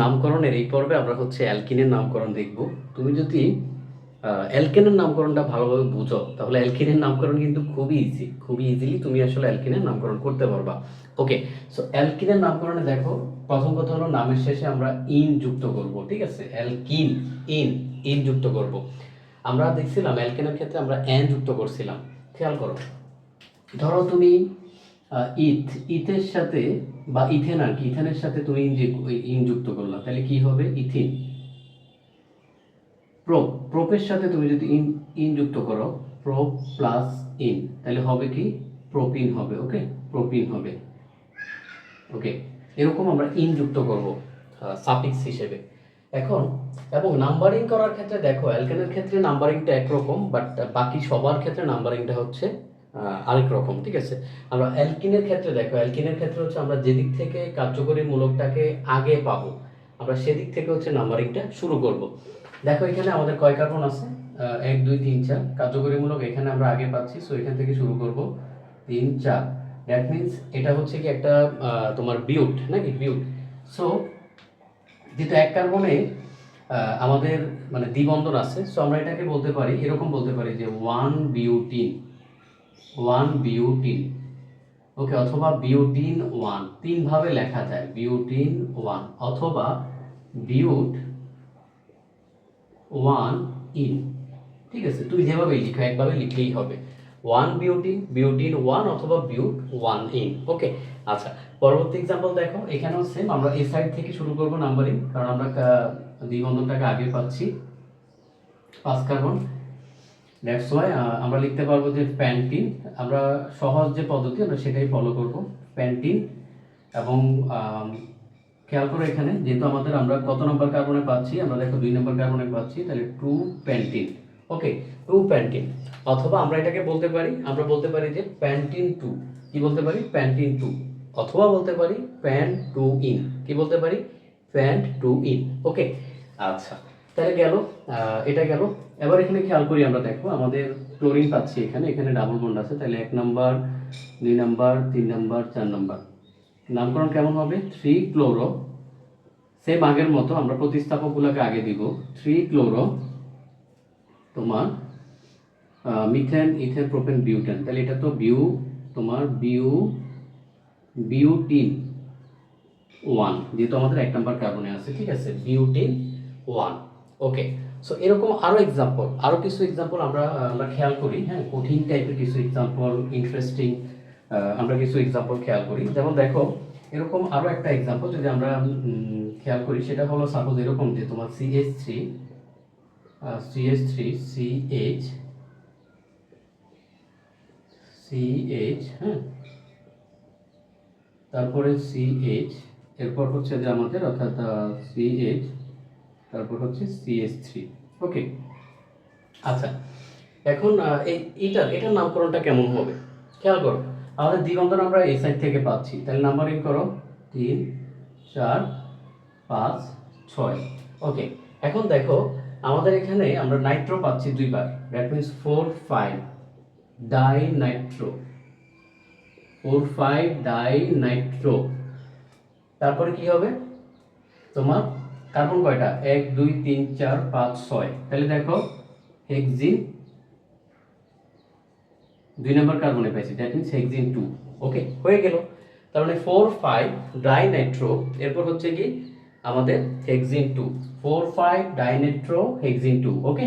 নামকরণের এই পর্বে আমরা হচ্ছে অ্যালকিনের নামকরণ দেখব। তুমি যদি অ্যালকেনের নামকরণটা ভালোভাবে বুঝো, তাহলে অ্যালকিনের নামকরণ কিন্তু খুবই ইজি খুবই ইজিলি তুমি আসলে অ্যালকিনের নামকরণ করতে পারবা। ওকে সো অ্যালকিনের নামকরণে দেখো, প্রথম কথা হলো নামের শেষে আমরা ইন যুক্ত করব, ঠিক আছে? অ্যালকিন ইন ইন যুক্ত করব। আমরা দেখছিলাম অ্যালকেনের ক্ষেত্রে আমরা অ্যান যুক্ত করছিলাম। খেয়াল করো, ধরো তুমি ইথ, ইথের সাথে বা ইথেন আর কি, ইথেনের সাথে তুমি ইন যুক্ত করলা, তাহলে কি হবে? ইথিন। প্রোপ, প্রোপের সাথে তুমি যদি ইন ইন যুক্ত করো, প্রোপ প্লাস ইন, তাহলে হবে কি? প্রোপিন হবে, ওকে? প্রোপিন হবে। ওকে, এরকম আমরা ইন যুক্ত করব সাফিক্স হিসেবে। এখন, এবং নাম্বারিং করার ক্ষেত্রে দেখো, অ্যালকেনের ক্ষেত্রে নাম্বারিংটা একরকম, বাট বাকি সবার ক্ষেত্রে নাম্বারিংটা হচ্ছে আরেক রকম, ঠিক আছে? আমরা অ্যালকিনের ক্ষেত্রে দেখো, অ্যালকিনের ক্ষেত্রে হচ্ছে আমরা যেদিক থেকে কার্যকরী মূলকটাকে আগে পাবো, আমরা সেদিক থেকে হচ্ছে নাম্বারিংটা শুরু করব। দেখো, এখানে আমাদের কয় কার্বন আছে? এক, দুই, তিন, চার। কার্যকরীমূলক এখানে আমরা আগে পাচ্ছি সো এখান থেকে শুরু করব। তিন, চার। দ্যাট মিন্স এটা হচ্ছে কি একটা তোমার বিউট নাকি? বিউট সো যেহেতু এক কার্বনে আমাদের মানে দ্বিবন্ধন আছে সো আমরা এটাকে বলতে পারি, এরকম বলতে পারি যে one butyne one butyne okay অথবা বিউটিন ওয়ান তিনভাবে লেখা যায় বিউটিন ওয়ান অথবা বিউট ওয়ান ইন ঠিক আছে, তুমি যেভাবে লিখো, একভাবে লিখলেই হবে। ওয়ান বিউটিন বিউটিন ওয়ান অথবা বিউট ওয়ান ইন ওকে আচ্ছা পরবর্তী এক্সাম্পল দেখো, এখানেও সেম আমরা এই সাইড থেকে শুরু করব নাম্বারিং কারণ আমরা দ্বিবন্ধনটাকে আগে পাচ্ছি। পাঁচ কার্বন। দ্যাটস ওয়াই আমরা লিখতে পারব যে প্যান্টিন আমরা সহজ যে পদ্ধতি, আমরা সেটাই ফলো করব। প্যান্টিন এবং খেয়াল করো এখানে, যেহেতু আমাদের আমরা কত নম্বর কার্বনে পাচ্ছি, আমরা দেখো দুই নম্বর কার্বনে পাচ্ছি, তাহলে two pentyne okay two pentyne অথবা আমরা এটাকে বলতে পারি, আমরা বলতে পারি যে প্যান্টিন টু কি বলতে পারি? প্যান্টিন টু অথবা বলতে পারি প্যান্ট টু ইন কি বলতে পারি? প্যান্ট টু ইন ওকে আচ্ছা। তাহলে গেল এটা গেল। এবার এখানে খেয়াল করি আমরা, দেখো, আমাদের ক্লোরিন পাচ্ছি এখানে এখানে ডাবল বন্ড আছে, তাহলে এক নাম্বার দুই নাম্বার তিন নাম্বার চার নাম্বার নামকরণ কেমন হবে? থ্রি ক্লোরো সেম আগের মতো আমরা প্রতিস্থাপকগুলোকে আগে দিব। থ্রি ক্লোরো তোমার মিথেন ইথেন প্রোপেন বিউটেন তাহলে এটা তো বিউ তোমার বিউ বিউটিন ওয়ান যেহেতু আমাদের এক নাম্বার কার্বনে আছে, ঠিক আছে? বিউটিন ওয়ান ওকে সো এরকম আরও এক্সাম্পল আরও কিছু এক্সাম্পল আমরা আমরা খেয়াল করি হ্যাঁ? কঠিন টাইপের কিছু এক্সাম্পল ইন্টারেস্টিং আমরা কিছু এক্সাম্পল খেয়াল করি। যেমন দেখো, এরকম আরও একটা এক্সাম্পল যদি আমরা খেয়াল করি, সেটা হলো সাপোজ এরকম যে তোমার C H three C H three C H C H হ্যাঁ? তারপরে সিএইচ এরপর হচ্ছে যে আমাদের অর্থাৎ সিএইচ তারপর হচ্ছে সিএস থ্রি ওকে আচ্ছা এখন এই এটার এটার নামকরণটা কেমন হবে? খেয়াল করো, আমাদের দিগন্তন আমরা এই সাইড থেকে পাচ্ছি। তাহলে নাম্বারিং করো, তিন, চার, পাঁচ, ছয়। ওকে এখন দেখো, আমাদের এখানে আমরা নাইট্রো পাচ্ছি দুইবার। That means four five di nitro four five di nitro তারপরে কি হবে? তোমার কার্বন কয়টা? এক, দুই, তিন, চার, পাঁচ, ছয়। তাহলে দেখো হেক্সিন দুই নম্বর কার্বনে পাইছি that means hexene two okay হয়ে গেল। তার মানে ফোর ফাইভ ডাই নাইট্রো এরপর হচ্ছে কি আমাদের hexene two four five di nitro hexene two okay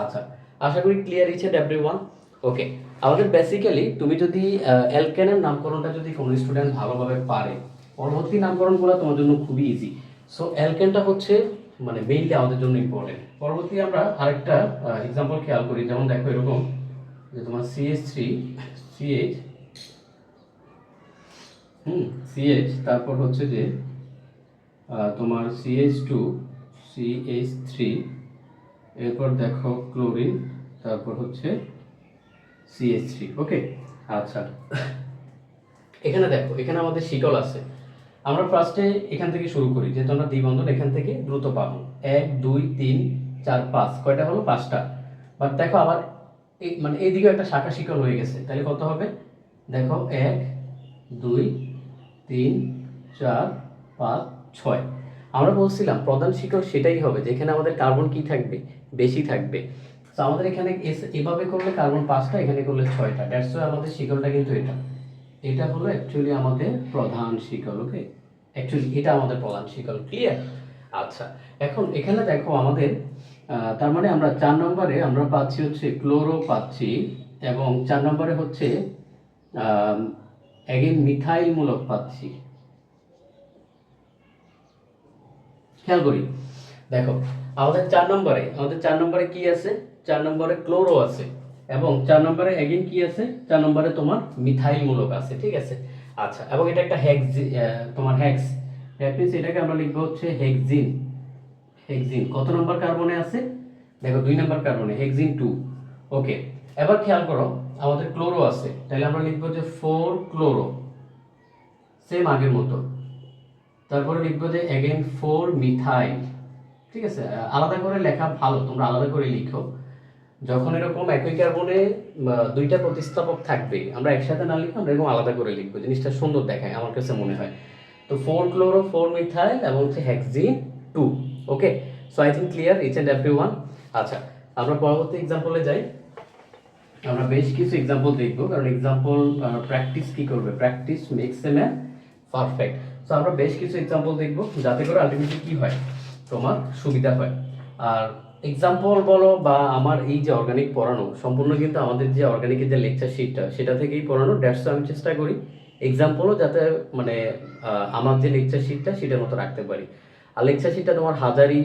আচ্ছা আশা করি ক্লিয়ার ইচ্ছে ডাব্লিউ ওয়ান ওকে আমাদের বেসিক্যালি তুমি যদি অ্যালকেনের নামকরণটা যদি কোনো স্টুডেন্ট ভালোভাবে পারে, পরবর্তী নামকরণগুলো তোমার জন্য খুবই ইজি সো অ্যালকেনটা হচ্ছে মানে মেইনলি আমাদের জন্য ইম্পর্টেন্ট পরবর্তী আমরা আরেকটা এক্সাম্পল খেয়াল করি। যেমন দেখো এরকম, যে তোমার C H three C H hmm C H তারপর হচ্ছে যে তোমার সিএইচ টু সিএইচ থ্রি এরপর দেখো ক্লোরিন তারপর হচ্ছে সিএইচ থ্রি ওকে আচ্ছা। এখানে দেখো, এখানে আমাদের শিকল আছে। আমরা ফার্স্টে এখান থেকে শুরু করি, যেহেতু আমরা দ্বিবন্ধন, এখান থেকে দ্রুত পাবো। এক, দুই, তিন, চার, পাঁচ, কয়টা হলো? পাঁচটা। বাট দেখো আবার মানে এইদিকে একটা শাখা শিকল হয়ে গেছে। তাহলে কত হবে? দেখো, এক, দুই, তিন, চার, পাঁচ, ছয়। আমরা বলছিলাম প্রধান শিকল সেটাই হবে, যেখানে আমাদের কার্বন কি থাকবে? বেশি থাকবে। তো আমাদের এখানে এভাবে করলে কার্বন পাঁচটা, এখানে করলে ছয়টা। দ্যাটস আমাদের শিকলটা কিন্তু এটা। এটা হলো অ্যাকচুয়ালি আমাদের প্রধান শিকল ওকে অ্যাকচুয়ালি এটা আমাদের প্রধান শিকল ক্লিয়ার আচ্ছা এখন এখানে দেখো আমাদের তার মানে আমরা চার নম্বরে আমরা পাচ্ছি হচ্ছে ক্লোরো পাচ্ছি এবং চার নম্বরে হচ্ছে এগেন মিথাইল মূলক পাচ্ছি। খেয়াল করি? দেখো, আমাদের চার নম্বরে, আমাদের চার নম্বরে কি আছে? চার নম্বরে ক্লোরো আছে। এবং চার নম্বরে এগেন কি আছে? চার নম্বরে তোমার মিথাইল মূলক আছে, ঠিক আছে? আচ্ছা এবং এটা একটা হেক্স তোমার দ্যাট মিনস এটাকে আমরা লিখব হচ্ছে হেক্সিন হেক্সিন কত নম্বর কার্বনে আছে? দেখো, দুই নম্বর কার্বনে হেক্সিন টু ওকে এবার খেয়াল করো, আমাদের ক্লোরো আছে, তাহলে আমরা লিখব যে ফোর ক্লোরো সেম আগের মতো। তারপরে লিখব যে এগেন ফোর মিথাইল ঠিক আছে? আলাদা করে লেখা ভালো, তোমরা আলাদা করে লিখো। যখন এরকম একই কার্বনে দুইটা প্রতিস্থাপক থাকবে, আমরা একসাথে না লিখে আমরা এরকম আলাদা করে লিখব, জিনিসটা সুন্দর দেখায়, আমার কাছে মনে হয়। তো ফোর ক্লোরো ফোর মিথাইল এবং হচ্ছে hexene two okay so I think clear each and every one আচ্ছা আমরা পরবর্তী এক্সাম্পলে যাই। আমরা বেশ কিছু এক্সাম্পল দেখব, কারণ এক্সাম্পল প্র্যাকটিস কি করবে? Practice makes a man perfect so আমরা বেশ কিছু এক্সাম্পল দেখব, যাতে করে আলটিমেটলি কি হয়? তোমার সুবিধা হয়। আর এক্সাম্পল বলো বা আমার এই যে অর্গানিক পড়ানো, সম্পূর্ণ কিন্তু আমাদের যে অর্গানিকের যে লেকচার শিটটা সেটা থেকেই পড়ানো দ্যাটস আমি চেষ্টা করি এক্সাম্পলও যাতে মানে আমার যে লেকচার শিটটা সেটার মতো রাখতে পারি। আর লেকচার শিটটা তোমার হাজারি,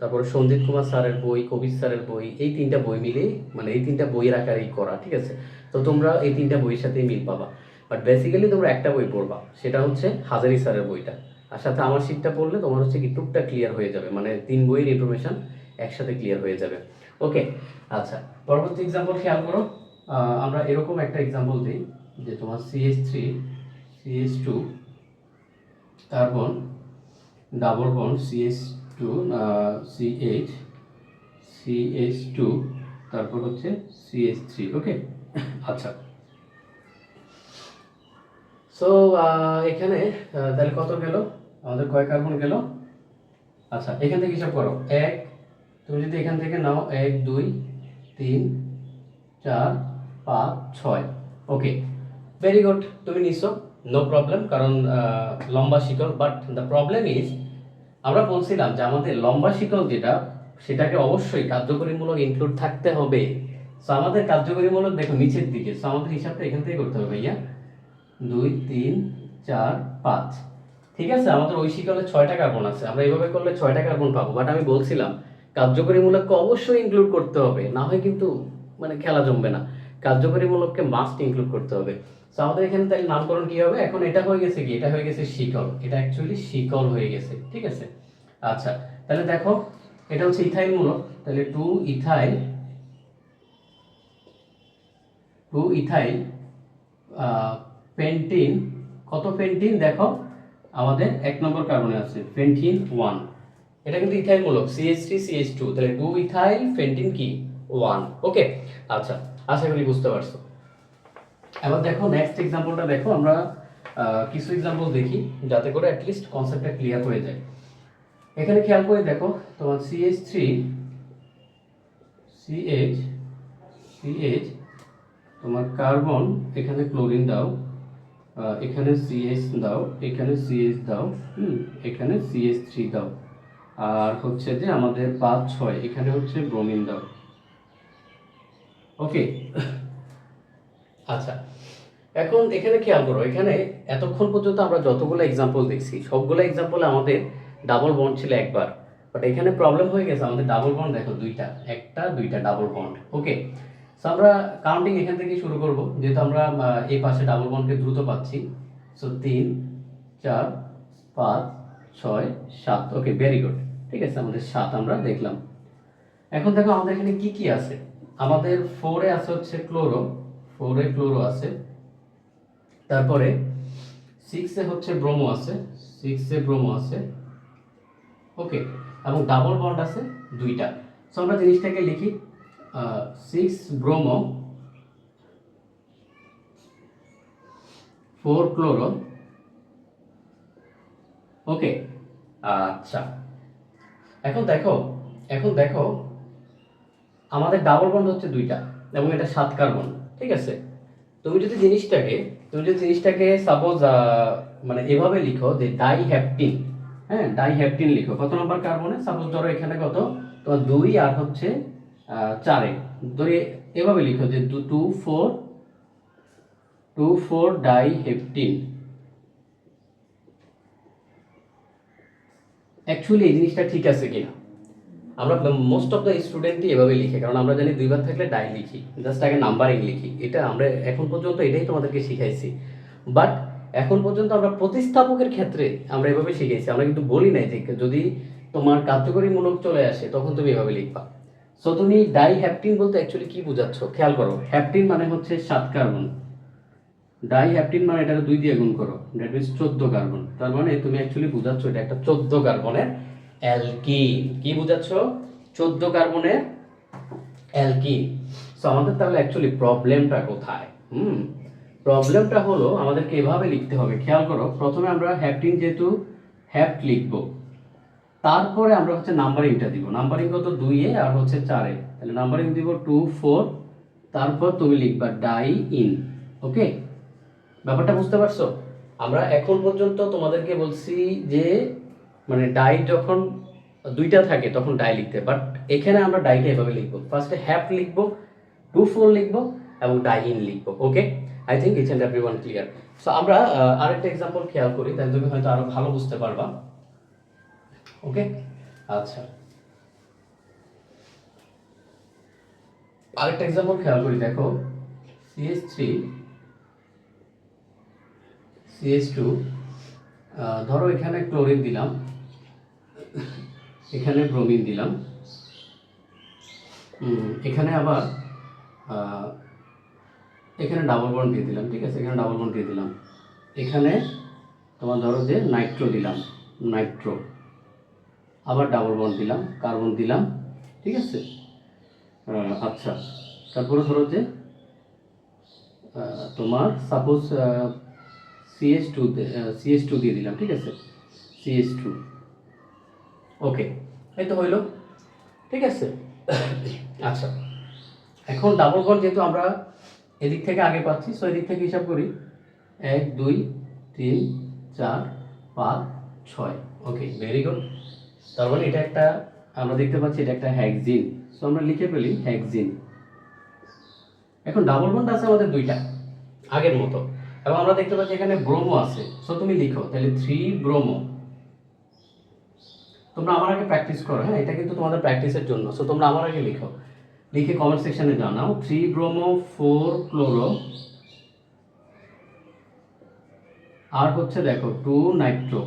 তারপরে সন্দীপ কুমার স্যারের বই, কবির স্যারের বই, এই তিনটা বই মিলে মানে এই তিনটা বইয়ের আকারেই করা, ঠিক আছে? তো তোমরা এই তিনটা বইয়ের সাথেই মিল পাবা। বাট বেসিক্যালি তোমরা একটা বই পড়বা, সেটা হচ্ছে হাজারি স্যারের বইটা। আর সাথে আমার শিটটা পড়লে তোমার হচ্ছে কি টুকটা ক্লিয়ার হয়ে যাবে মানে তিন বইয়ের ইনফরমেশন একসাথে ক্লিয়ার হয়ে যাবে। ওকে আচ্ছা পরবর্তী এক্সাম্পল খেয়াল করো। আমরা এরকম একটা এক্সাম্পল দিই, যে তোমার C S three C S two carbon double bond C S two C H C S two তারপর হচ্ছে সিএস থ্রি ওকে আচ্ছা। সো এখানে তাহলে কত গেল? আমাদের কয় কার্বন গেল? আচ্ছা এখান থেকে হিসাব করো, এক তুমি যদি এখান থেকে নাও, এক, দুই, তিন, চার, পাঁচ, ছয়। ওকে ভেরি গুড তুমি নিছো নো প্রবলেম কারণ লম্বা শিকল বাট দ্য প্রবলেম ইজ আমরা বলছিলাম যে আমাদের লম্বা শিকল যেটা, সেটাকে অবশ্যই কার্যকরীমূলক ইনক্লুড থাকতে হবে। সো আমাদের কার্যকরীমূলক, দেখো, নিচের দিকে। সো আমাদের হিসাবটা এখান থেকে করতে হবে, ভাইয়া। দুই, তিন, চার, পাঁচ। ঠিক আছে? আমাদের ওই শিকলে ছয়টা কার্বন আছে। আমরা এইভাবে করলে ছয়টা কার্বন পাবো। বাট আমি বলছিলাম কার্যকরীমূলককে অবশ্যই ইনক্লুড করতে হবে। না হয় কিন্তু মানে খেলা জমবে না। কার্যকরীমূলককে মাস্ট ইনক্লুড করতে হবে। তো আমাদের এখানে তাহলে নামকরণ কি হবে? এখন এটা হয়ে গেছে কি? এটা হয়ে গেছে শিকল। এটা অ্যাকচুয়ালি শিকল হয়ে গেছে, ঠিক আছে? আচ্ছা তাহলে দেখো, এটা হচ্ছে ইথাইল মূলক তাহলে two ethyl two ethyl pentene. কত পেন্টিন? দেখো, আমাদের এক নম্বর কার্বনে আছে, পেন্টিন ওয়ান। এটা কিন্তু ইথাইল মূলক সিএইচ থ্রি সিএইচ টু তাহলে টু ইথাইল পেন্টিন কি? ওয়ান ওকে আচ্ছা আশা করি বুঝতে পারছ। এবার দেখো নেক্সট এক্সাম্পলটা দেখো, আমরা কিছু এক্সাম্পল দেখি, যাতে করে অ্যাটলিস্ট কনসেপ্টটা ক্লিয়ার হয়ে যায়। এখানে খেয়াল করে দেখো, তোমার C H three C H C H তোমার কার্বন এখানে ক্লোরিন দাও এখানে সিএইচ দাও, এখানে সিএইচ দাও, হুম, এখানে সিএইচ থ্রি দাও। আর হচ্ছে যে আমাদের পাঁচ ছয়, এখানে হচ্ছে ব্রোমিন দাও ওকে? আচ্ছা এখন এখানে খেয়াল করো, এখানে এতক্ষণ পর্যন্ত আমরা যতগুলো এক্সাম্পল দেখছি, সবগুলো এক্সাম্পলে আমাদের ডাবল বন্ড ছিল একবার। বাট এখানে প্রবলেম হয়ে গেছে, আমাদের ডাবল বন্ড দেখো দুইটা, একটা, দুইটা ডাবল বন্ড ওকে সো আমরা কাউন্টিং এখান থেকে শুরু করব, যেহেতু আমরা এই পাশে ডাবল বন্ডকে দ্রুত পাচ্ছি। সো তিন, চার, পাঁচ ছয়, সাত। ওকে ভেরি গুড ঠিক আছে, আমাদের সাত আমরা দেখলাম। এখন দেখো, আমাদের এখানে কি কি আছে? আমাদের ফোরে আছে হচ্ছে ক্লোরো ফোরে ক্লোরো আছে। তারপরে সিক্সে হচ্ছে ব্রোমো আছে সিক্সে ব্রোমো আছে। ওকে এবং ডাবল বন্ড আছে দুইটা। সো আমরা জিনিসটাকে লিখি six bromo four chloro okay আচ্ছা। এখন দেখো এখন দেখো, আমাদের ডাবল বন্ড হচ্ছে দুইটা এবং এটা সাত কার্বন ঠিক আছে? তুমি যদি জিনিসটাকে, তুমি যদি জিনিসটাকে সাপোজ মানে এভাবে লিখো যে ডাই হ্যাপটিন হ্যাঁ ডাই হ্যাপটিন লিখো, কত নম্বর কার্বনে সাপোজ ধরো এখানে কত? তোমার দুই আর হচ্ছে চারে। ধরে এভাবে লিখো যে two four two four di heptene actually এই জিনিসটা ঠিক আছে কিনা? আমরা মোস্ট অফ দ্য স্টুডেন্টই এভাবে লিখে, কারণ আমরা জানি দুইবার থাকলে ডাই লিখি জাস্ট আগে নাম্বারিং লিখি। এটা আমরা এখন পর্যন্ত এটাই তোমাদেরকে শিখাইছি। বাট এখন পর্যন্ত আমরা প্রতিস্থাপকের ক্ষেত্রে আমরা এভাবে শিখেছি আমরা কিন্তু বলি নাই যে যদি তোমার কার্যকরীমূলক চলে আসে, তখন তুমি এভাবে লিখবা। সো তুমি ডাই হ্যাপটিন বলতে অ্যাকচুয়ালি কি বোঝাচ্ছ? খেয়াল করো হ্যাপটিন মানে হচ্ছে সাত কার্বন ডাই হ্যাপটিন মানে এটাকে দুই দিয়ে গুণ করো। দ্যাট মিনস চোদ্দ কার্বন তার মানে তুমি অ্যাকচুয়ালি বুঝাচ্ছ এটা একটা চোদ্দ কার্বনের অ্যালকিন কি বুঝাচ্ছ? চোদ্দ কার্বনের অ্যালকিন সো আমাদের তাহলে অ্যাকচুয়ালি প্রবলেমটা কোথায়? হুম? প্রবলেমটা হলো আমাদেরকে এভাবে লিখতে হবে। খেয়াল করো, প্রথমে আমরা হ্যাপটিন যেহেতু হ্যাপ্ট লিখব, তারপরে আমরা হচ্ছে নাম্বারিংটা দিব। নাম্বারিং কত? দুইয়ে আর হচ্ছে চারে। তাহলে নাম্বারিং দিব টু ফোর তারপর তুমি লিখবা ডাই ইন ওকে ব্যাপারটা বুঝতে পারছ? আমরা এখন পর্যন্ত তোমাদেরকে বলছি যে মানে ডাই যখন, দুইটা থাকে তখন ডাই লিখতে। বাট এখানে আমরা ডাইটা এভাবে লিখব। ফার্স্টে হ্যাপ লিখব, টু ফোর লিখব এবং ডাই ইন লিখব। Okay I think it's and every one clear so আমরা আরেকটা এক্সাম্পল খেয়াল করি, তাহলে তুমি হয়তো আরও ভালো বুঝতে পারবা। ওকে আচ্ছা। আরেকটা এক্সাম্পল খেয়াল করি, দেখো। সিএস থ্রি সিএস টু ধরো এখানে ক্লোরিন দিলাম, এখানে ব্রোমিন দিলাম এখানে আবার এখানে ডাবল বন্ড দিয়ে দিলাম, ঠিক আছে? এখানে ডাবল বন্ড দিয়ে দিলাম। এখানে তোমার ধরো যে নাইট্রো দিলাম নাইট্রো আবার ডাবল বন্ড দিলাম কার্বন দিলাম, ঠিক আছে? আচ্ছা তারপরে ধরো যে তোমার suppose C S two C S two দিয়ে দিলাম, ঠিক আছে? সিএস টু ওকে এই তো হইল। ঠিক আছে? আচ্ছা এখন ডাবল বন্ড যেহেতু আমরা এদিক থেকে আগে পাচ্ছি সো এদিক থেকে হিসাব করি। এক, দুই, তিন, চার, পাঁচ, ছয়। ওকে ভেরি গুড তার মানে এটা একটা, আমরা দেখতে পাচ্ছি এটা একটা হ্যাকজিন সো আমরা লিখে ফেলি হ্যাকজিন এখন ডাবল বন্ড আছে আমাদের দুইটা, আগের মতো। এবং আমরা দেখতে পাচ্ছি এখানে ব্রোমো আছে। সো তুমি লিখো, তাহলে থ্রি ব্রোমো। তোমরা আমার আগে প্র্যাকটিস করো হ্যাঁ? এটা কিন্তু তোমাদের প্র্যাকটিসের জন্য। সো তোমরা আমার আগে লিখো। লিখে কমেন্ট সেকশনে জানাও। থ্রি ব্রোমো ফোর ক্লোরো আর হচ্ছে দেখো two nitro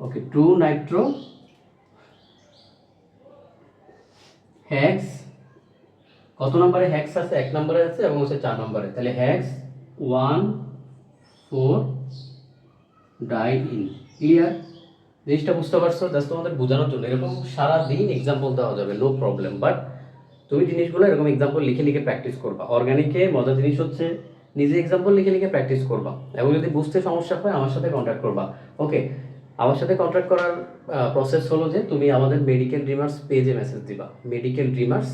okay two nitro hex কত নম্বরে হ্যাক্স আছে? এক নম্বরে আছে এবং হচ্ছে চার নম্বরে। তাহলে hex one four diene clear জিনিসটা বুঝতে পারছ? জাস্ট তোমাদের বোঝানোর জন্য। এরকম সারা দিন এক্সাম্পল দেওয়া যাবে নো প্রবলেম বাট তুমি জিনিসগুলো এরকম এক্সাম্পল লিখে লিখে প্র্যাকটিস করবা। অর্গানিকে মজার জিনিস হচ্ছে, নিজে এক্সাম্পল লিখে লিখে প্র্যাকটিস করবা। এবং যদি বুঝতে সমস্যা হয়, আমার সাথে কন্ট্যাক্ট করবা। ওকে আমার সাথে কন্ট্যাক্ট করার প্রসেস হলো যে, তুমি আমাদের মেডিকেল ড্রিমার্স পেজে মেসেজ দিবা। মেডিকেল ড্রিমার্স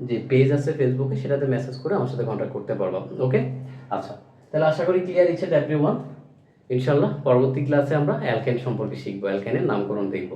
যে পেজ আছে ফেসবুকে সেটাতে মেসেজ করে আমার সাথে কন্ট্যাক্ট করতে পারব। ওকে আচ্ছা তাহলে আশা করি ক্লিয়ার ইচ্ছে এভরি ওয়ান ইনশাল্লাহ, পরবর্তী ক্লাসে আমরা অ্যালকেন সম্পর্কে শিখব অ্যালকেনের নামকরণ দেখব।